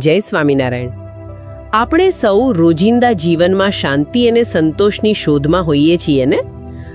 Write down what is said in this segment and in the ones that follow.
જય સ્વામિનારાયણ. આપણે સૌ રોજિંદા જીવનમાં શાંતિ અને સંતોષની શોધમાં હોઈએ છીએ ને?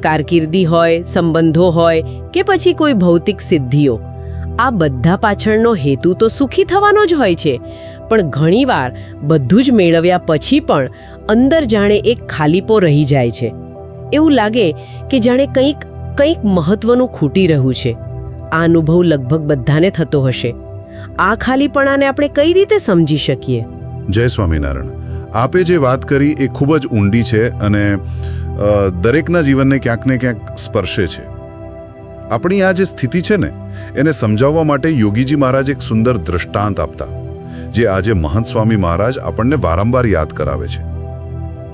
કારકિર્દી હોય, સંબંધો હોય કે પછી કોઈ ભૌતિક સિદ્ધિઓ. આ બધા પાછળનો હેતુ તો સુખી થવાનો જ હોય છે. પણ ઘણીવાર બધું જ મેળવ્યા પછી પણ અંદર જાણે એક ખાલીપો રહી જાય છે. એવું લાગે કે જાણે કંઈક કંઈક મહત્વનું ખૂટી રહ્યું છે. આ અનુભવ લગભગ બધાને થતો હશે. આ ખાલીપણાને આપણે કઈ રીતે સમજી શકીએ? જય સ્વામિનારાયણ. આપે જે વાત કરી એ ખૂબ જ ઊંડી છે અને દરેકના જીવનને ક્યાંક ને ક્યાંક સ્પર્શે છે. આપણી આ જે સ્થિતિ છે ને એને સમજાવવા માટે યોગીજી મહારાજ એક સુંદર દૃષ્ટાંત આપતા જે આજે મહંત સ્વામી મહારાજ આપણને વારંવાર યાદ કરાવે છે.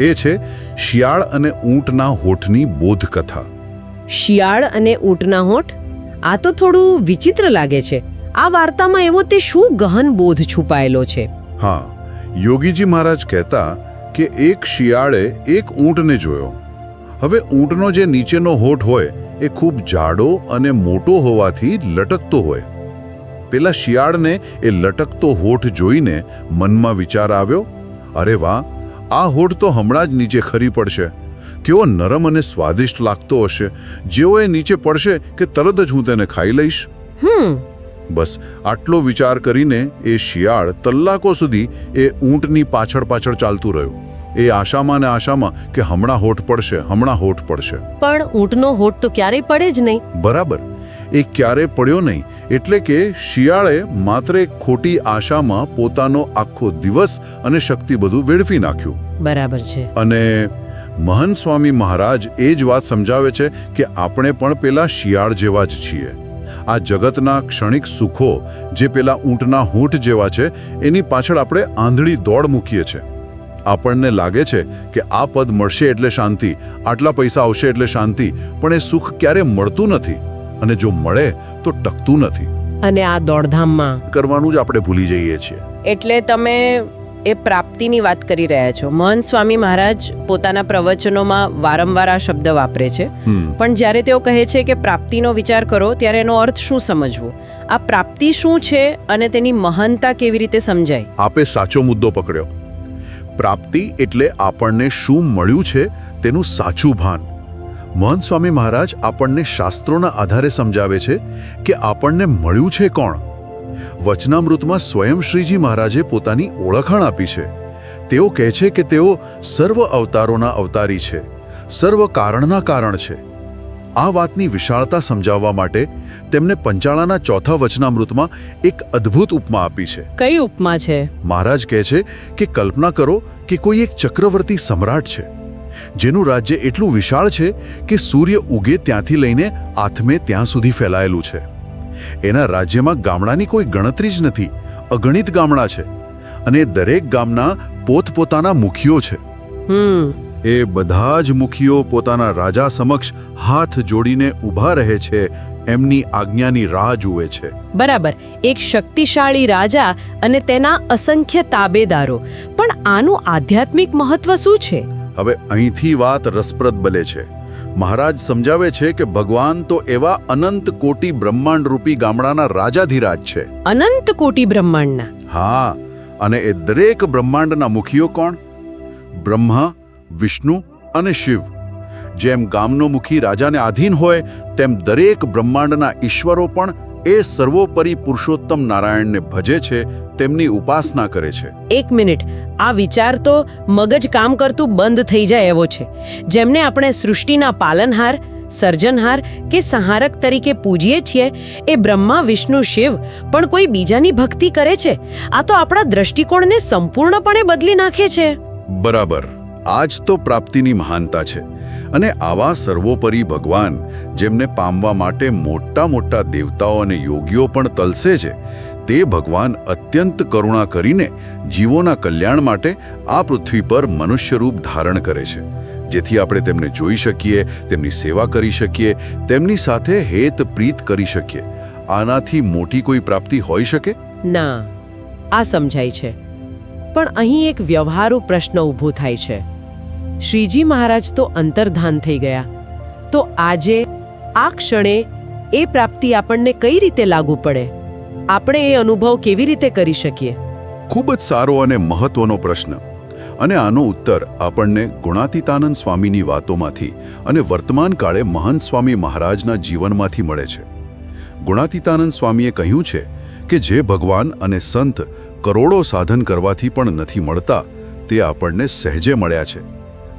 એ છે શિયાળ અને ઊંટના હોઠની બોધ કથા શિયાળ અને ઊંટના હોઠ? આ તો થોડું વિચિત્ર લાગે છે. આ વાર્તામાં એવો તે શું ગહન બોધ છુપાયેલો છે? હા યોગીજી મહારાજ કહેતા કે એક શિયાળે એક ઊંટને જોયો. હવે ઊંટનો જે નીચેનો હોઠ હોય એ ખૂબ જાડો અને મોટો હોવાથી લટકતો હોય. પેલા શિયાળને એ લટકતો હોઠ જોઈને મનમાં વિચાર આવ્યો અરે વાહ આ હોઠ તો હમણાં જ નીચે ખરી પડશે. કેવો નરમ અને સ્વાદિષ્ટ લાગતો હશે. જેવો એ નીચે પડશે કે તરત જ હું તેને ખાઈ લઈશ. હમ બસ આટલો વિચાર કરીને એ શિયાળ તલ્લાકો સુધી એ ઊંટની પાછળ પાછળ ચાલતું રહ્યું. એ આશામાં ને આશામાં કે હમણાં હોઠ પડશે હમણાં હોઠ પડશે. પણ ઊંટનો હોઠ તો ક્યારેય પડે જ નહીં. બરાબર. એ ક્યારે પડ્યો નહીં એટલે કે શિયાળે માત્ર એક ખોટી આશામાં પોતાનો આખો દિવસ અને શક્તિ બધું વેડફી નાખ્યું. બરાબર છે. અને મહન સ્વામી મહારાજ એ જ વાત સમજાવે છે કે આપણે પણ પેલા શિયાળ જેવા જ છીએ. આ જગતના ક્ષણિક સુખો જે પેલા ઊંટના હૂંટ જેવા છે એની પાછળ આપણે આંધળી દોડ મૂકીએ છીએ આપણને લાગે છે કે આ પદ મળશે એટલે શાંતિ આટલા પૈસા આવશે એટલે શાંતિ પણ એ સુખ ક્યારે મળતું નથી? અને જો મળે તો ટકતું નથી. અને આ દોડધામમાં કરવાનું જ આપણે ભૂલી જઈએ છીએ. એટલે તમે એ પ્રાપ્તિની વાત કરી રહ્યા છો. મહંત સ્વામી મહારાજ પોતાના પ્રવચનોમાં વારંવાર આ શબ્દ વાપરે છે. પણ જ્યારે તેઓ કહે છે કે પ્રાપ્તિનો વિચાર કરો ત્યારે એનો અર્થ શું સમજવું? આ પ્રાપ્તિ શું છે અને તેની મહાનતા કેવી રીતે સમજાય? આપે સાચો મુદ્દો પકડ્યો. પ્રાપ્તિ એટલે આપણને શું મળ્યું છે તેનું સાચું ભાન. મહંત સ્વામી મહારાજ આપણને શાસ્ત્રોના આધારે સમજાવે છે કે આપણને મળ્યું છે કોણ? વચનામૃતમાં સ્વયં શ્રીજી મહારાજે પોતાની ઓળખાણ આપી છે. તેઓ કહે છે કે તેઓ સર્વ અવતારોના અવતારી છે સર્વ કારણના કારણ છે. આ વાતની વિશાળતા સમજાવવા માટે તેમને પંચાળાના ચોથા વચનામૃતમાં એક અદ્ભુત ઉપમા આપી છે. કઈ ઉપમા છે? મહારાજ કહે છે કે કલ્પના કરો કે કોઈ એક ચક્રવર્તી સમ્રાટ છે જેનું રાજ્ય એટલું વિશાળ છે કે સૂર્ય ઉગે ત્યાંથી લઈને આથમે ત્યાં સુધી ફેલાયેલું છે. એના રાજ્યમાં ગામડાની કોઈ ગણતરી જ નથી. અગણિત ગામડા છે અને દરેક ગામના પોતપોતાના મુખીઓ છે. હમ. એ બધા જ મુખીઓ પોતાના રાજા સમક્ષ હાથ જોડીને ઊભા રહે છે એમની આજ્ઞાની રાહ જુએ છે. બરાબર. એક શક્તિશાળી રાજા અને તેના અસંખ્ય તાબેદારો. પણ આનું આધ્યાત્મિક મહત્વ શું છે? હવે અહીંથી વાત રસપ્રદ બને છે. મહારાજ સમજાવે છે કે ભગવાન તો એવા અનંત કોટી બ્રહ્માંડ રૂપી ગામડાના રાજાધિરાજ છે. અનંત કોટી બ્રહ્માંડના. હા અને એ દરેક બ્રહ્માંડના મુખીઓ કોણ? બ્રહ્મા વિષ્ણુ અને શિવ. જેમ ગામનો મુખી રાજાને આધીન હોય તેમ દરેક બ્રહ્માંડના ઈશ્વરો પણ એ સર્વોપરી પુરુષોત્તમ નારાયણને ભજે છે તેમની ઉપાસના કરે છે. એક મિનિટ. આ વિચાર તો મગજ કામ કરતું બંધ થઈ જાય એવો છે. જેમને આપણે સૃષ્ટિના પાલનહાર સર્જનહાર કે સંહારક તરીકે પૂજીએ છીએ એ બ્રહ્મા વિષ્ણુ શિવ પણ કોઈ બીજાની ભક્તિ કરે છે? આ તો આપણા દ્રષ્ટિકોણને સંપૂર્ણપણે બદલી નાખે છે. બરાબર. આ જ તો પ્રાપ્તિની મહાનતા છે. અને આવા સર્વોપરી ભગવાન, જેમને પામવા માટે મોટા મોટા દેવતાઓ અને યોગીઓ પણ તલસે છે, તે ભગવાન અત્યંત કરુણા કરીને જીવોના કલ્યાણ માટે આ પૃથ્વી પર મનુષ્યરૂપ ધારણ કરે છે. જેથી આપણે તેમને જોઈ શકીએ, તેમની સેવા કરી શકીએ, તેમની સાથે હેત પ્રીત કરી શકીએ. આનાથી મોટી કોઈ પ્રાપ્તિ હોઈ શકે? ના, આ સમજાય છે. પણ અહીં એક વ્યવહારુ પ્રશ્ન ઊભો થાય છે. શ્રીજી મહારાજ તો અંતર્ધાન થઈ ગયા. તો આજે, આ ક્ષણે, એ પ્રાપ્તિ આપણને કઈ રીતે લાગુ પડે? આપણે એ અનુભવ કેવી રીતે કરી શકીએ? ખૂબ જ સારો અને મહત્વનો પ્રશ્ન. અને આનો ઉત્તર આપણને ગુણાતીતાનંદ સ્વામીની વાતોમાંથી અને વર્તમાન કાળે મહંત સ્વામી મહારાજના જીવનમાંથી મળે છે. ગુણાતીતાનંદ સ્વામીએ કહ્યું છે કે જે ભગવાન અને સંત કરોડો સાધન કરવાથી પણ નથી મળતા, તે આપણને સહેજે મળ્યા છે.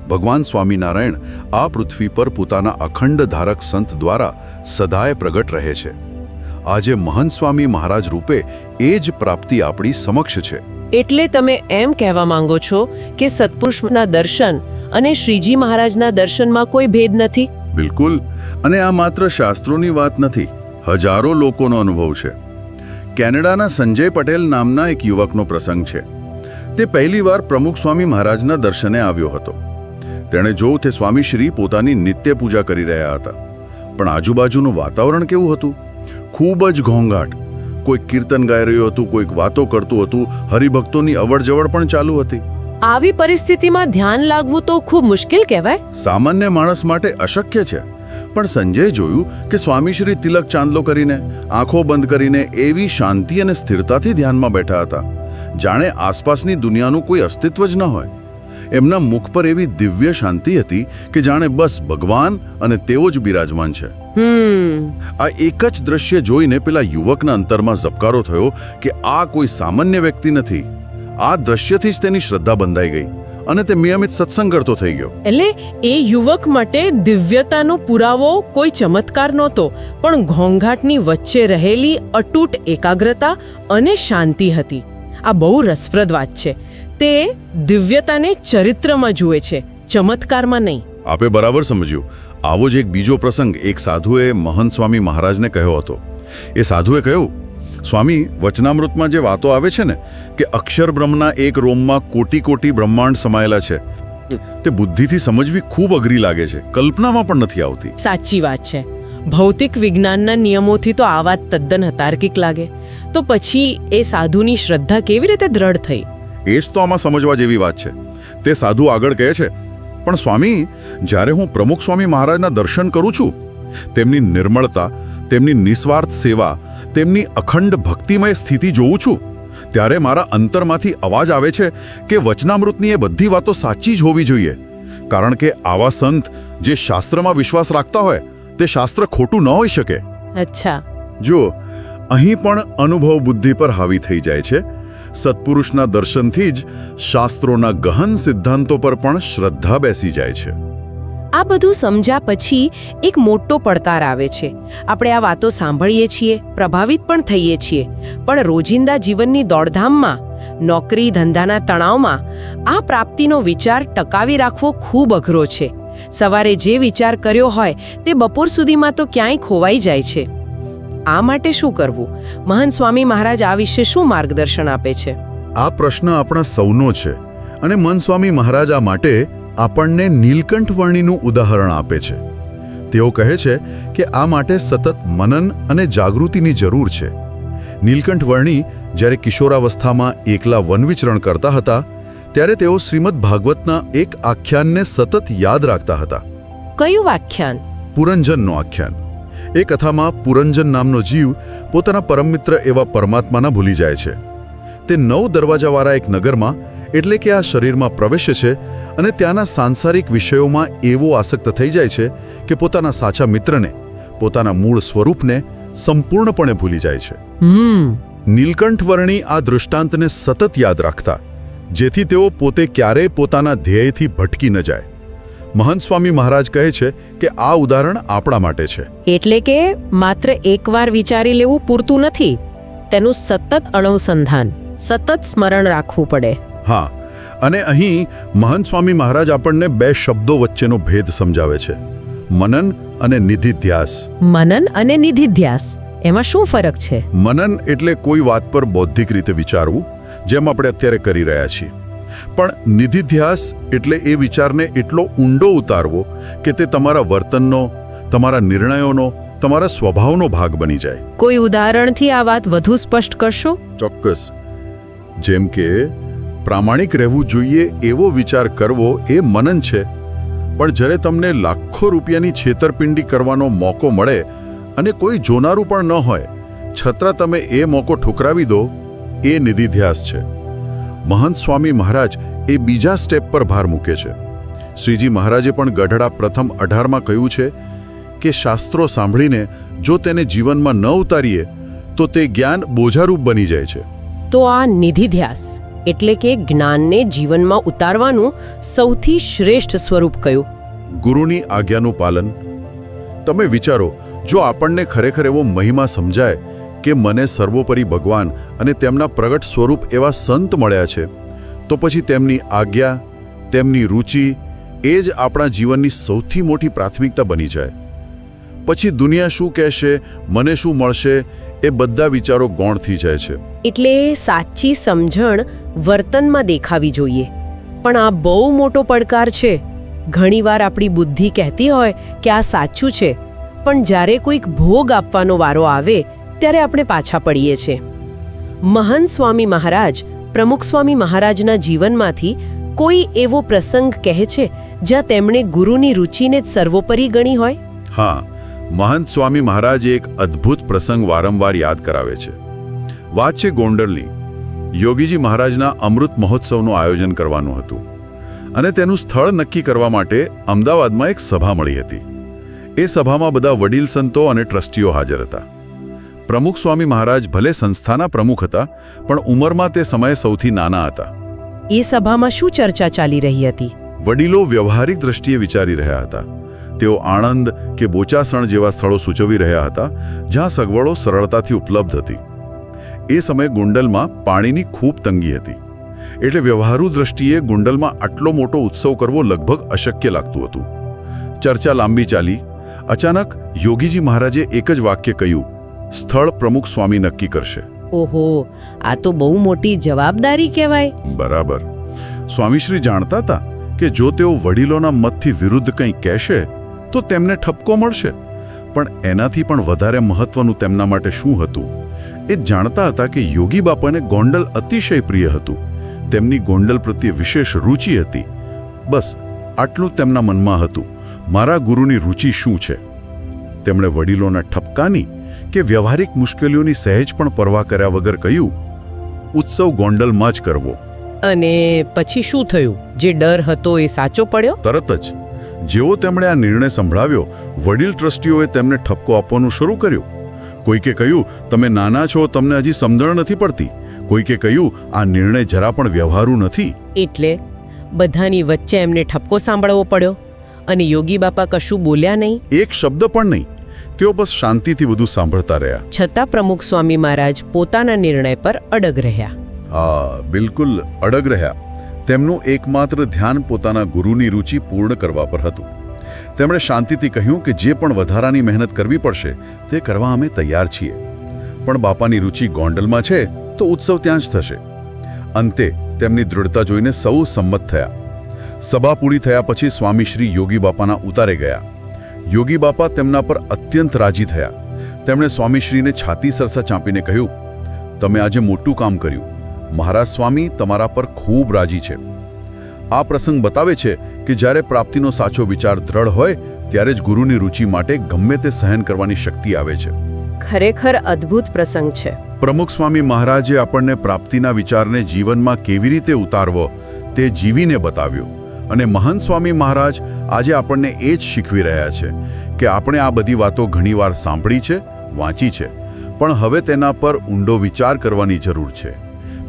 ભગવાન સ્વામિનારાયણ આ પૃથ્વી પર પોતાના અખંડ ધારક સંત દ્વારા સદાય પ્રગટ રહે છે. આજે મહંત સ્વામી મહારાજ રૂપે એ જ પ્રાપ્તિ આપણી સમક્ષ છે. એટલે તમે એમ કહેવા માંગો છો કે સત્પુરુષના દર્શન અને શ્રીજી મહારાજના દર્શનમાં કોઈ ભેદ નથી? બિલકુલ. અને આ માત્ર શાસ્ત્રોની વાત નથી હજારો લોકોનો અનુભવ છે. કેનેડાના સંજય પટેલ નામના એક યુવકનો પ્રસંગ છે. તે પહેલીવાર પ્રમુખ સ્વામી મહારાજના દર્શને આવ્યો હતો. તેણે જોયું તે સ્વામીશ્રી પોતાની નિત્ય પૂજા કરી રહ્યા હતા. પણ આજુબાજુનું વાતાવરણ કેવું હતું? ખૂબ જ ઘોંઘાટ. કોઈક કીર્તન ગાઈ રહ્યું હતું કોઈક વાતો કરતું હતું હરિભક્તોની અવડજવડ પણ ચાલુ હતી. આવી પરિસ્થિતિમાં ધ્યાન લાગવું તો ખૂબ મુશ્કેલ કહેવાય. સામાન્ય માણસ માટે અશક્ય છે. પણ સંજયે જોયું કે સ્વામીશ્રી તિલક ચાંદલો કરીને આંખો બંધ કરીને એવી શાંતિ અને સ્થિરતાથી ધ્યાનમાં બેઠા હતા. જાણે આસપાસની દુનિયાનું કોઈ અસ્તિત્વ જ ન હોય. એમના મુખ પર એવી દિવ્ય શાંતિ હતી કે જાણે બસ ભગવાન અને તેઓ જ બિરાજમાન છે. હમ. આ એક જ દ્રશ્ય જોઈને પેલા યુવકના અંતરમાં ઝબકારો થયો કે આ કોઈ સામાન્ય વ્યક્તિ નથી. આ દ્રશ્યથી જ તેની શ્રદ્ધા બંધાઈ ગઈ અને તે નિયમિત સત્સંગ કરતો થઈ ગયો. એટલે એ યુવક માટે દિવ્યતાનો પુરાવો કોઈ ચમત્કાર નહોતો પણ ઘોંઘાટની વચ્ચે રહેલી અતૂટ એકાગ્રતા અને શાંતિ હતી. આ બહુ રસપ્રદ વાત છે. તે દિવ્યતાને ચરિત્રમાં જુએ છે ચમત્કારમાં નહીં. આપે બરાબર સમજ્યું. આવો જ એક બીજો પ્રસંગ એક સાધુએ મહંત સ્વામી મહારાજને કહ્યો હતો. એ સાધુએ કહ્યું સ્વામી વચનામૃતમાં જે વાતો આવે છે ને કે અક્ષર બ્રહ્મના એક રોમમાં કોટી કોટી બ્રહ્માંડ સમાયેલા છે તે બુદ્ધિથી સમજવી ખૂબ અઘરી લાગે છે. કલ્પનામાં પણ નથી આવતી. સાચી વાત છે. ભૌતિક વિજ્ઞાનના નિયમોથી તો આ વાત તદ્દન હતાર્કિક લાગે. તો પછી એ સાધુની શ્રદ્ધા કેવી રીતે દ્રઢ થઈ? એ જ તો આમાં સમજવા જેવી વાત છે. તે સાધુ આગળ કહે છે પણ સ્વામી જ્યારે હું પ્રમુખ સ્વામી મહારાજના દર્શન કરું છું તેમની નિર્મળતા તેમની નિસ્વાર્થ સેવા તેમની અખંડ ભક્તિમય સ્થિતિ જોઉં છું ત્યારે મારા અંતરમાંથી અવાજ આવે છે કે વચનામૃતની એ બધી વાતો સાચી જ હોવી જોઈએ. કારણ કે આવા સંત જે શાસ્ત્રમાં વિશ્વાસ રાખતા હોય તે શાસ્ત્ર ખોટું ન હોઈ શકે. અચ્છા. જો અહીં પણ અનુભવ બુદ્ધિ પર હાવી થઈ જાય છે સત્પુરુષના દર્શનથી જ શાસ્ત્રોના ગહન સિદ્ધાંતો પર પણ શ્રદ્ધા બેસી જાય છે. આ બધું સમજ્યા પછી એક મોટો પડકાર આવે છે. આપણે આ વાતો સાંભળીએ છીએ, પ્રભાવિત પણ થઈએ છીએ, પણ રોજિંદા જીવનની દોડધામમાં, નોકરી ધંધાના તણાવમાં, આ પ્રાપ્તિનો વિચાર ટકાવી રાખવો ખૂબ અઘરો છે. સવારે જે વિચાર કર્યો હોય તે બપોર સુધીમાં તો ક્યાંય ખોવાઈ જાય છે. આ માટે શું કરવું? મહંત સ્વામી મહારાજ આ વિશે શું માર્ગદર્શન આપે છે? આ પ્રશ્ન આપણા સૌનો છે અને મન સ્વામી મહારાજ આ માટે આપણને નીલકંઠ વર્ણીનું ઉદાહરણ આપે છે. તેઓ કહે છે કે આ માટે સતત મનન અને જાગૃતિની જરૂર છે. નીલકંઠ વર્ણી જ્યારે કિશોરાવસ્થામાં એકલા વનવિચરણ કરતા હતા ત્યારે તેઓ શ્રીમદ ભાગવતના એક આખ્યાનને સતત યાદ રાખતા હતા. કયું આખ્યાન? પુરંજનનો આખ્યાન. એ કથામાં પુરંજન નામનો જીવ પોતાના પરમ મિત્ર એવા પરમાત્માના ભૂલી જાય છે. તે નવ દરવાજાવાળા એક નગરમાં એટલે કે આ શરીરમાં પ્રવેશે છે અને ત્યાંના સાંસારિક વિષયોમાં એવો આસક્ત થઈ જાય છે કે પોતાના સાચા મિત્રને પોતાના મૂળ સ્વરૂપને સંપૂર્ણપણે ભૂલી જાય છે. હમ. નીલકંઠ આ દૃષ્ટાંતને સતત યાદ રાખતા જેથી તેઓ પોતે ક્યારેય પોતાના ધ્યેયથી ભટકી ન જાય. મહંત સ્વામી મહારાજ કહે છે કે આ ઉદાહરણ આપણા માટે છે. એટલે કે માત્ર એકવાર વિચારી લેવું પૂરતું નથી તેનું સતત અણુસંધાન સતત સ્મરણ રાખવું પડે. હા અને અહીં મહંત સ્વામી મહારાજ આપણને બે શબ્દો વચ્ચેનો ભેદ સમજાવે છે. મનન અને નિધિધ્યાસ. મનન અને નિધિધ્યાસ એમાં શું ફરક છે? મનન એટલે કોઈ વાત પર બૌદ્ધિક રીતે વિચારવું જેમ આપણે અત્યારે કરી રહ્યા છીએ. પણ નિધિધ્યાસ એટલે એ વિચારને એટલો ઊંડો ઉતારવો કે તે તમારા વર્તનનો તમારા નિર્ણયોનો તમારા સ્વભાવનો ભાગ બની જાય. કોઈ ઉદાહરણથી આ વાત વધુ સ્પષ્ટ કરશો? ચોક્કસ. જેમ કે પ્રામાણિક રહેવું જોઈએ એવો વિચાર કરવો એ મનન છે. પણ જ્યારે તમને લાખો રૂપિયાની છેતરપિંડી કરવાનો મોકો મળે અને કોઈ જોનારું પણ ન હોય છતાં તમે એ મોકો ઠુકરાવી દો એ નિધિધ્યાસ છે. મહંત સ્વામી મહારાજ એ બીજા સ્ટેપ પર ભાર મૂકે છે. શ્રીજી મહારાજે પણ ગઢડા પ્રથમ અઢારમાં કહ્યું છે કે શાસ્ત્રો સાંભળીને જો તેને જીવનમાં ન ઉતારીએ તો તે જ્ઞાન બોજારૂપ બની જાય છે. તો આ નિધિધ્યાસ એટલે કે જ્ઞાનને જીવનમાં ઉતારવાનું સૌથી શ્રેષ્ઠ સ્વરૂપ કયું? ગુરુની આજ્ઞાનું પાલન. તમે વિચારો જો આપણને ખરેખર એવો મહિમા સમજાય કે મને સર્વોપરી ભગવાન અને તેમના પ્રગટ સ્વરૂપ એવા સંત મળ્યા છે. તો પછી તેમની આજ્ઞા, તેમની રુચિ, એ જ આપણા જીવનની સૌથી મોટી પ્રાથમિકતા બની જાય. પછી દુનિયા શું કહેશે, મને શું મળશે, એ બધા વિચારો ગૌણ થઈ જાય છે. એટલે સાચી સમજણ વર્તનમાં દેખાવી જોઈએ. પણ આ બહુ મોટો પડકાર છે. ઘણીવાર આપણી બુદ્ધિ કહેતી હોય કે આ સાચું છે. પણ જ્યારે કોઈક ભોગ આપવાનો વારો આવે ત્યારે આપણે પાછા પડીએ છીએ. મહંત સ્વામી મહારાજ, પ્રમુખ સ્વામી મહારાજના જીવનમાંથી કોઈ એવો પ્રસંગ કહે છે, જ્યાં તેમણે ગુરુની રુચિને જ સર્વોપરી ગણી હોય? હા મહંત સ્વામી મહારાજે એક અદ્ભુત પ્રસંગ વારંવાર યાદ કરાવે છે. વાત છે ગોંડલની. યોગીજી મહારાજના અમૃત મહોત્સવનું આયોજન કરવાનું હતું. અને તેનું સ્થળ નક્કી કરવા માટે અમદાવાદમાં એક સભા મળી હતી. એ સભામાં બધા વડીલ સંતો અને ટ્રસ્ટીઓ હાજર હતા. પ્રમુખ સ્વામી મહારાજ ભલે સંસ્થાના પ્રમુખ હતા પણ ઉંમરમાં તે સમયે સૌથી નાના હતા. એ સભામાં શું ચર્ચા ચાલી રહી હતી? વડીલો વ્યવહારિક દ્રષ્ટિએ વિચારી રહ્યા હતા. તેઓ આણંદ કે બોચાસણ જેવા સ્થળો સૂચવી રહ્યા હતા જ્યાં સગવડો સરળતાથી ઉપલબ્ધ હતી. એ સમયે ગુંડલમાં પાણીની ખૂબ તંગી હતી. એટલે વ્યવહારુ દ્રષ્ટિએ ગુંડલમાં આટલો મોટો ઉત્સવ કરવો લગભગ અશક્ય લાગતું હતું. ચર્ચા લાંબી ચાલી. અચાનક યોગીજી મહારાજે એક જ વાક્ય કહ્યું સ્થળ પ્રમુખ સ્વામી નક્કી કરશે. ઓહો આ તો બહુ મોટી જવાબદારી કહેવાય. બરાબર. સ્વામીશ્રી જાણતા હતા કે જો તેઓ વડીલોના મતથી વિરુદ્ધ કંઈ કહેશે તો તેમને ઠપકો મળશે. પણ એનાથી પણ વધારે મહત્વનું તેમના માટે શું હતું? એ જાણતા હતા કે યોગી બાપાને ગોંડલ અતિશય પ્રિય હતું. તેમની ગોંડલ પ્રત્યે વિશેષ રુચિ હતી. બસ આટલું તેમના મનમાં હતું. મારા ગુરુની રુચિ શું છે? તેમણે વડીલોના ઠપકાની કે વ્યવહારિક મુશ્કેલીઓની સહેજ પણ પરવા કર્યા વગર કહ્યું ઉત્સવ ગોંડલમાં જ કરવો. અને પછી શું થયું? જે ડર હતો એ સાચો પડ્યો? તરત જ. જેવો તેમણે આ નિર્ણય સંભળાવ્યો વડીલ ટ્રસ્ટીઓએ તેમને ઠપકો આપવાનું શરૂ કર્યું. કોઈકે કહ્યું તમે નાના છો તમને હજી સમજણ નથી પડતી. કોઈકે કહ્યું આ નિર્ણય જરા પણ વ્યવહારુ નથી. એટલે બધાની વચ્ચે એમને ઠપકો સાંભળવો પડ્યો અને યોગી બાપા કશું બોલ્યા નહીં? એક શબ્દ પણ નહીં. તેઓ બસ શાંતિથી બધું સાંભળતા રહ્યા. છતાં પ્રમુખ સ્વામી મહારાજ પોતાના નિર્ણય પર અડગ રહ્યા. હા બિલકુલ અડગ રહ્યા. તેમનું એકમાત્ર ધ્યાન પોતાના ગુરુની રુચિ પૂર્ણ કરવા પર હતું. તેમણે શાંતિથી કહ્યું કે જે પણ વધારાની મહેનત કરવી પડશે તે કરવા અમે તૈયાર છીએ. પણ બાપાની રુચિ ગોંડલમાં છે તો ઉત્સવ ત્યાં જ થશે. અંતે તેમની દૃઢતા જોઈને સૌ સંમત થયા. સભા પૂરી થયા પછી સ્વામી શ્રી યોગી બાપાના ઉતારે ગયા. યોગી બાપા તેમના પર અત્યંત રાજી થયા. તેમણે સ્વામીશ્રીને છાતી સરસા ચાંપીને કહ્યું તમે આજે મોટું કામ કર્યું. મહારાજ સ્વામી તમારા પર ખૂબ રાજી છે. આ પ્રસંગ બતાવે છે કે જ્યારે પ્રાપ્તિનો સાચો વિચાર દ્રઢ હોય ત્યારે જ ગુરુની રુચિ માટે ગમે તે સહન કરવાની શક્તિ આવે છે. ખરેખર અદ્ભુત પ્રસંગ છે. પ્રમુખ સ્વામી મહારાજે આપણને પ્રાપ્તિના વિચારને જીવનમાં કેવી રીતે ઉતારવો તે જીવીને બતાવ્યું. અને મહાન સ્વામી મહારાજ આજે આપણને એ જ શીખવી રહ્યા છે કે આપણે આ બધી વાતો ઘણીવાર સાંભળી છે, વાંચી છે, પણ હવે તેના પર ઊંડો વિચાર કરવાની જરૂર છે.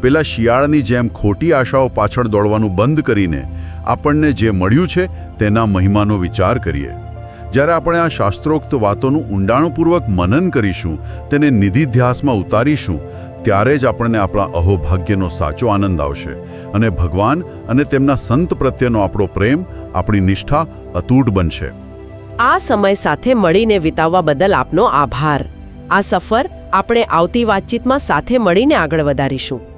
પેલા શિયાળની જેમ ખોટી આશાઓ પાછળ દોડવાનું બંધ કરીને આપણને જે મળ્યું છે તેના મહિમાનો વિચાર કરીએ. જ્યારે આપણે આ શાસ્ત્રોક્ત વાતોનું ઊંડાણપૂર્વક મનન કરીશું, તેને નિધિધ્યાસમાં ઉતારીશું ત્યારે જ આપણને આપણા અહોભાગ્યનો સાચો આનંદ આવશે. અને ભગવાન અને તેમના સંત પ્રત્યેનો આપણો પ્રેમ, આપણી નિષ્ઠા અતૂટ બનશે. આ સમય સાથે મળીને વિતાવવા બદલ આપનો આભાર. આ સફર આપણે આવતી વાતચીતમાં સાથે મળીને આગળ વધારીશું.